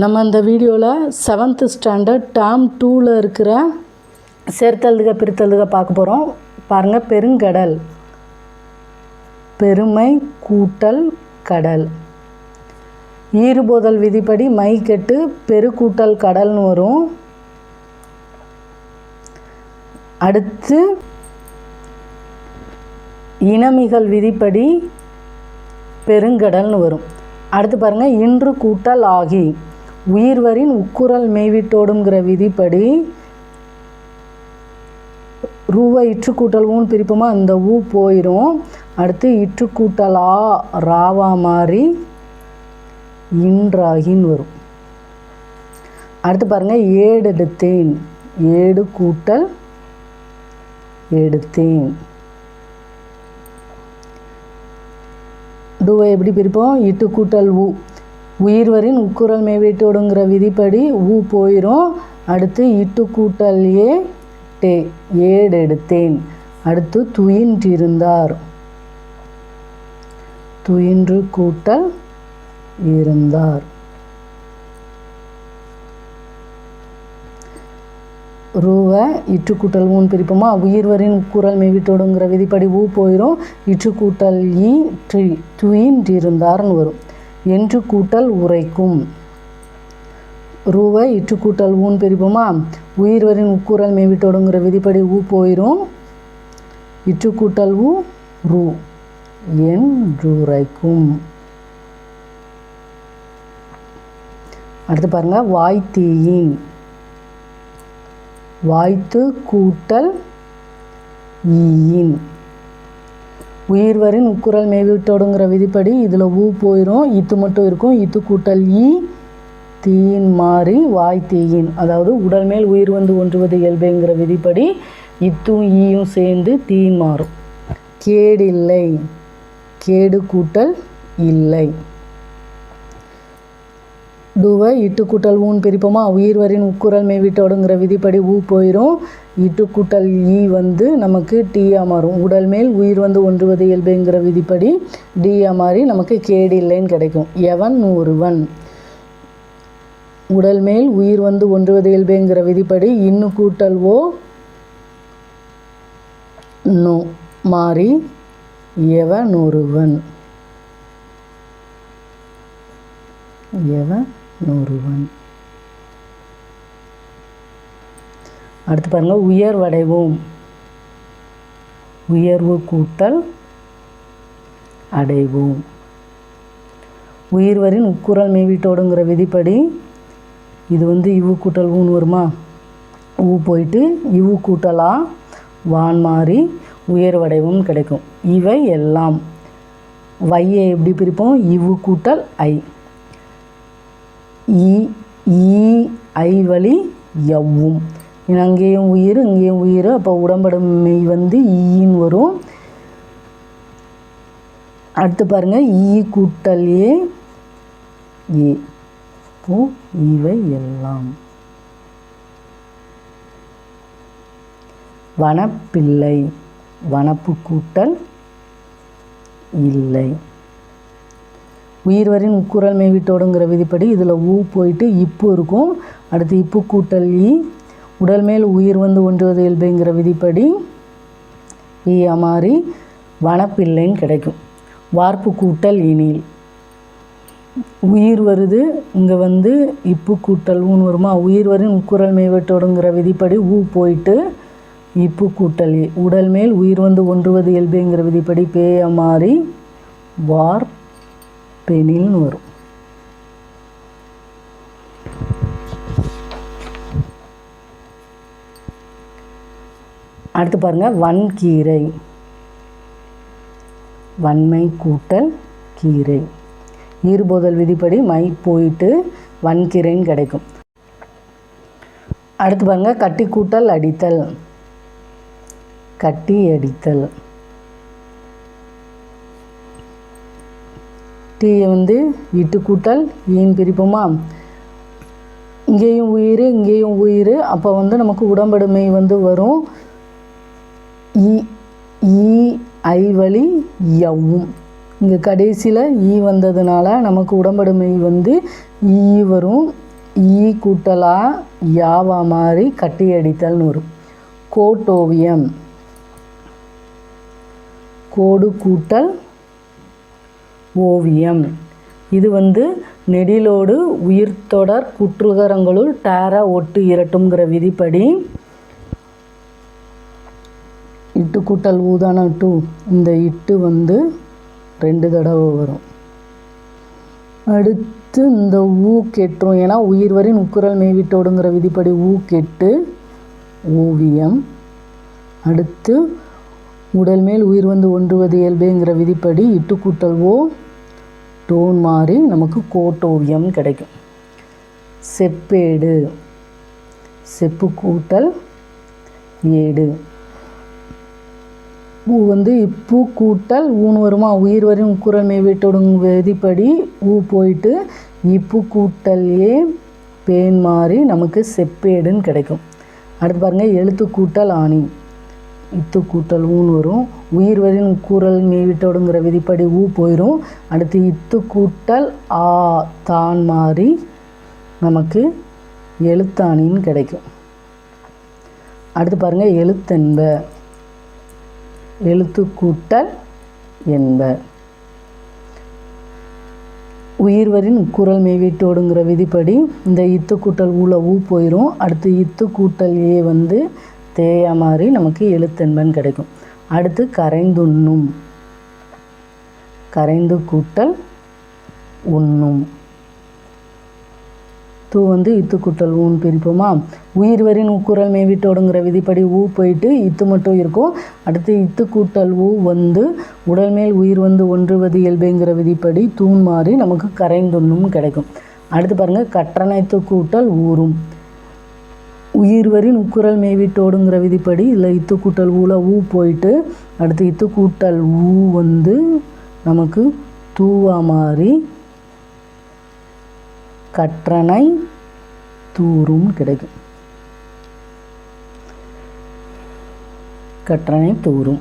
நம்ம இந்த வீடியோவில் செவன்த்து ஸ்டாண்டர்ட் டேர்ம் டூவில் இருக்கிற சேர்த்தழுதுக பிரித்தழுதுக பார்க்க போகிறோம் பாருங்கள் பெருங்கடல். பெருமை கூட்டல் கடல். ஈறுபோதல் விதிப்படி மை கெட்டு பெருக்கூட்டல் கடல்னு வரும். அடுத்து இனமிகள் விதிப்படி பெருங்கடல்னு வரும். அடுத்து பாருங்கள் இன்று கூட்டல் ஆகி. உயிர்வரின் உக்குரல் மேய்விட்டோடுங்கிற விதிப்படி ரூவை இற்றுக்கூட்டல் ஊன்னு பிரிப்போமா அந்த ஊ போயிடும் அடுத்து இற்றுக்கூட்டலா ஆ ராவா மாறி இன்றாகின்னு வரும். அடுத்து பாருங்கள் ஏடு எடுத்தேன் ஏடு கூட்டல் எடுத்தேன். டூவை எப்படி பிரிப்போம்? இட்டு கூட்டல் ஊ. உயிர்வரின் உக்குரல் மேவிட்டோடுங்கிற விதிப்படி ஊ போயிடும் அடுத்து இட்டு கூட்டல் ஏ டே ஏடு எடுத்தேன் அடுத்து துயின்றிருந்தார். துயின்று கூட்டல் இருந்தார். ரூவை இற்று கூட்டல் ஊன் பிரிப்போமா? உயிர்வரின் குரல் மேவிட்டோடுங்கிற விதிப்படி ஊ போயிடும் இற்று கூட்டல் ஈ ட்ரி துயின்றிருந்தார்னு வரும். என்று கூட்டல் உரைக்கும். ரூவை இற்று கூட்டல் ஊன் பிரிப்போமா? உயிர்வரின் உக்குரல் மேவிட்டோடுங்கிற விதிப்படி ஊ போயிடும் இற்று கூட்டல் ஊ ரூ என்றுரைக்கும் அடுத்து பாருங்கள் வாய்த்தீயின். வாய்த்து கூட்டல் ஈயின். உயிர்வரின் உக்குரல் மேவிட்டோடுங்கிற விதிப்படி இதில் ஊ போயிடும் இத்து மட்டும் இருக்கும். இத்து கூட்டல் ஈ தீயின் மாறி வாய் தீயின். அதாவது உடல் மேல் உயிர் வந்து ஒன்றுவது இயல்புங்கிற விதிப்படி இத்தும் ஈயும் சேர்ந்து தீ மாறும். கேடில்லை. கேடு கூட்டல் இல்லை. டூவை இட்டு கூட்டல் ஊன் பிரிப்போமா? உயிர்வரின் உக்குரல் மேவிட்டோடுங்கிற விதிப்படி ஊ போயிடும் இட்டு கூட்டல் ஈ வந்து நமக்கு டீயாக மாறும் உடல் மேல் உயிர் வந்து ஒன்றுவது இயல்புங்கிற விதிப்படி டீயாக மாறி நமக்கு கேடு இல்லைன்னு கிடைக்கும். எவன்? ஒருவன். உடல் மேல் உயிர் வந்து ஒன்றுவது இயல்புங்கிற விதிப்படி இன்னு கூட்டல் ஓ நோ மாறி எவன்? ஒருவன். எவன்? ஒருவன் அடுத்து பாருங்க உயர்வடைவோம். உயர்வு கூட்டல் அடைவோம். உயிர்வரின் உக்குரல் மேவிட்டோடுங்கிற விதிப்படி இது வந்து இவு கூட்டல் ஊன்னு வருமா? ஊ போயிட்டு இவு கூட்டலா வான் மாறி உயர்வடைவும் கிடைக்கும். இவை எல்லாம். வையை எப்படி பிரிப்போம்? இவு கூட்டல் ஐ. இ ஈ ஐ வழி எவ்வும் அங்கேயும் உயிர் இங்கேயும் உயிர். அப்போ உடம்படுமை வந்து ஈன்னு வரும். அடுத்து பாருங்கள் ஈ கூட்டல் ஏ ஏ. பூ இவை எல்லாம். வனப்பிள்ளை வனப்பு கூட்டல் இல்லை. உயிர்வரின் உக்குரல் மேவிட்டோடுங்கிற விதிப்படி இதில் ஊ போயிட்டு இப்பு இருக்கும். அடுத்து இப்பு கூட்டல் ஈ உடல் மேல் உயிர் வந்து ஒன்றுவது இயல்புங்கிற விதிப்படி ஈ அமாரி வனப்பிள்ளைன்னு கிடைக்கும். வார்ப்பு கூட்டல் இனில். உயிர் வருது இங்கே வந்து இப்பு கூட்டல் ஊன் வருமா? உயிர் வரின் உக்குரல் மேவட்டோடுங்கிற விதிப்படி ஊ போயிட்டு இப்பு கூட்டல் உடல் மேல் உயிர் வந்து ஒன்றுவது இயல்புங்கிற விதிப்படி பேய மாறி வார் பெனில்னு வரும். அடுத்து பாருங்க வன்கீரை. வன்மை கூட்டல் கீரை. ஈறுபோதல் விதிப்படி மை போயிட்டு வன்கீரைன்னு கிடைக்கும். அடுத்து பாருங்க கட்டி கூட்டல் அடித்தல். கட்டி அடித்தல். டீயை வந்து இட்டு கூட்டல் ஈன் பிரிப்போமா? இங்கேயும் உயிர் இங்கேயும் உயிர். அப்போ வந்து நமக்கு உடம்படுமை வந்து வரும். ஈ ஈ ஐ வழி யவும் இங்கே கடைசியில் ஈ வந்ததுனால நமக்கு உடம்படுமை வந்து ஈ வரும். ஈ கூட்டலா யாவா மாதிரி கட்டி அடித்தல்னு வரும். கோட்டோவியம். கோடு கூட்டல் ஓவியம். இது வந்து நெடிலோடு உயிர்த்தொடர் குற்றுகரங்களுள் டேர ஒட்டு இரட்டுங்கிற விதிப்படி இட்டு கூட்டல் ஊதான டூ இந்த இட்டு வந்து ரெண்டு தடவை வரும். அடுத்து இந்த ஊ கெட்டும். ஏன்னா உயிர் வரின் உக்குரல் மேவிட்டோடுங்கிற விதிப்படி ஊ கெட்டு ஓவியம். அடுத்து உடல் மேல் உயிர் வந்து ஒன்றுவது இயல்புங்கிற விதிப்படி இட்டுக்கூட்டல் ஓ டோன் மாறி நமக்கு கோட்டோவியம் கிடைக்கும். செப்பேடு. செப்பு கூட்டல் ஏடு. பூ வந்து பூ கூட்டல் ஊன் வருமா உயிர் வரும் குரல் மேவிட்டோடும் விதிப்படி ஊ போயிட்டு இப்பு கூட்டல் ஏ பேன் மாறி நமக்கு செப்பேடுன்னு கிடைக்கும். அடுத்து பாருங்கள் எழுத்து கூட்டல் ஆணி. இத்து கூட்டல் ஊன் வரும். உயிர் வரின் கூறல் மேவிட்டோடுங்கிற விதிப்படி ஊ போயிடும் அடுத்து இத்து கூட்டல் ஆ தான் மாறி நமக்கு எழுத்தாணின்னு கிடைக்கும். அடுத்து பாருங்கள் எழுத்தென்ப. எழுத்து கூட்டல் என்ப உயிர்வரின் குரல் மேவிட்டோடுங்கிற விதிப்படி இந்த இத்து கூட்டல் ஊல ஊ போயிடும் அடுத்து இத்து கூட்டல் ஏ வந்து தேயா மாதிரி நமக்கு எழுத்தென்பன் கிடைக்கும். அடுத்து கரைந்துண்ணும். கரைந்து கூட்டல் உண்ணும். தூ வந்து இத்து கூட்டல் ஊன் பிரிப்போமா? உயிர் வரின் உக்குரல் மேவிட்டோடுங்கிற விதிப்படி ஊ போயிட்டு இத்து மட்டும் இருக்கும். அடுத்து இத்து கூட்டல் ஊ வந்து உடல் மேல் உயிர் வந்து ஒன்றுவது இயல்புங்கிற விதிப்படி தூண் மாறி நமக்கு கரைந்துண்ணும் கிடைக்கும். அடுத்து பாருங்கள் கற்றணைத்து கூட்டல் ஊறும். உயிர்வரின் உக்குரல் மேவிட்டோடுங்கிற விதிப்படி இல்லை இத்து கூட்டல் ஊல ஊ போயிட்டு அடுத்து இத்து கூட்டல் ஊ வந்து நமக்கு தூவா மாறி கற்றனை தூரும் கிடைக்கும். கற்றனை தூரும்